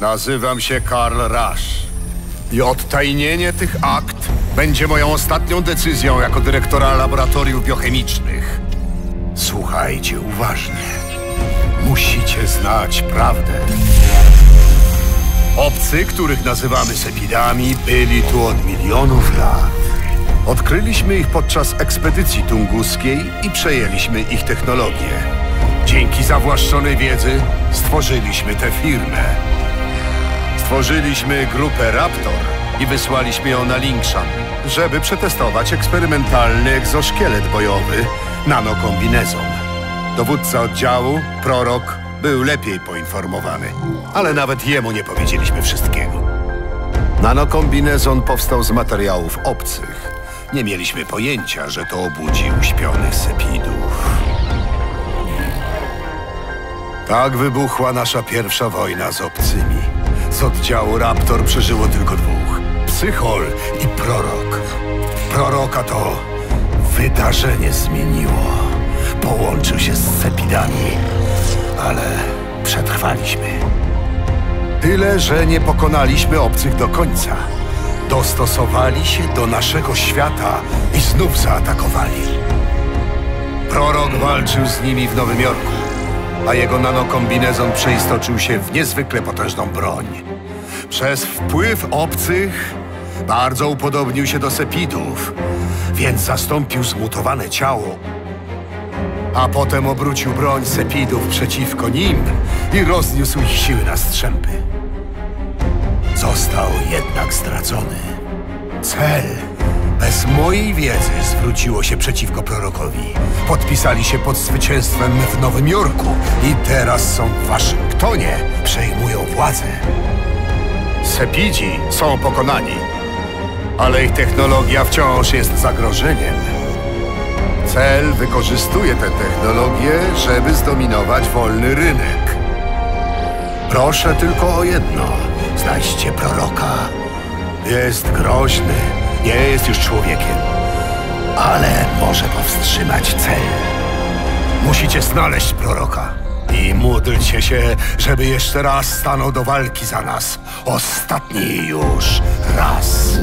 Nazywam się Karl Rush. I odtajnienie tych akt będzie moją ostatnią decyzją jako dyrektora laboratoriów biochemicznych. Słuchajcie uważnie. Musicie znać prawdę. Obcy, których nazywamy sepidami, byli tu od milionów lat. Odkryliśmy ich podczas ekspedycji tunguskiej i przejęliśmy ich technologię. Dzięki zawłaszczonej wiedzy stworzyliśmy tę firmę. Stworzyliśmy grupę Raptor i wysłaliśmy ją na Linkszan, żeby przetestować eksperymentalny egzoszkielet bojowy nanokombinezon. Dowódca oddziału, prorok, był lepiej poinformowany, ale nawet jemu nie powiedzieliśmy wszystkiego. Nanokombinezon powstał z materiałów obcych. Nie mieliśmy pojęcia, że to obudzi uśpionych sepidów. Tak wybuchła nasza pierwsza wojna z obcymi. Oddziału Raptor przeżyło tylko dwóch. Psychol i Prorok. Proroka to wydarzenie zmieniło. Połączył się z Sepidami, ale przetrwaliśmy. Tyle, że nie pokonaliśmy obcych do końca. Dostosowali się do naszego świata i znów zaatakowali. Prorok walczył z nimi w Nowym Jorku, a jego nanokombinezon przeistoczył się w niezwykle potężną broń. Przez wpływ obcych bardzo upodobnił się do sepidów, więc zastąpił zmutowane ciało, a potem obrócił broń sepidów przeciwko nim i rozniósł ich siły na strzępy. Został jednak stracony. Cel bez mojej wiedzy zwróciło się przeciwko prorokowi. Podpisali się pod zwycięstwem w Nowym Jorku i teraz są w Waszyngtonie. Przejmują władzę. Sepidzi są pokonani, ale ich technologia wciąż jest zagrożeniem. Cel wykorzystuje tę technologię, żeby zdominować wolny rynek. Proszę tylko o jedno. Znajdźcie proroka. Jest groźny, nie jest już człowiekiem, ale może powstrzymać cel. Musicie znaleźć proroka i módlcie się, żeby jeszcze raz stanął do walki za nas. Ostatni już raz.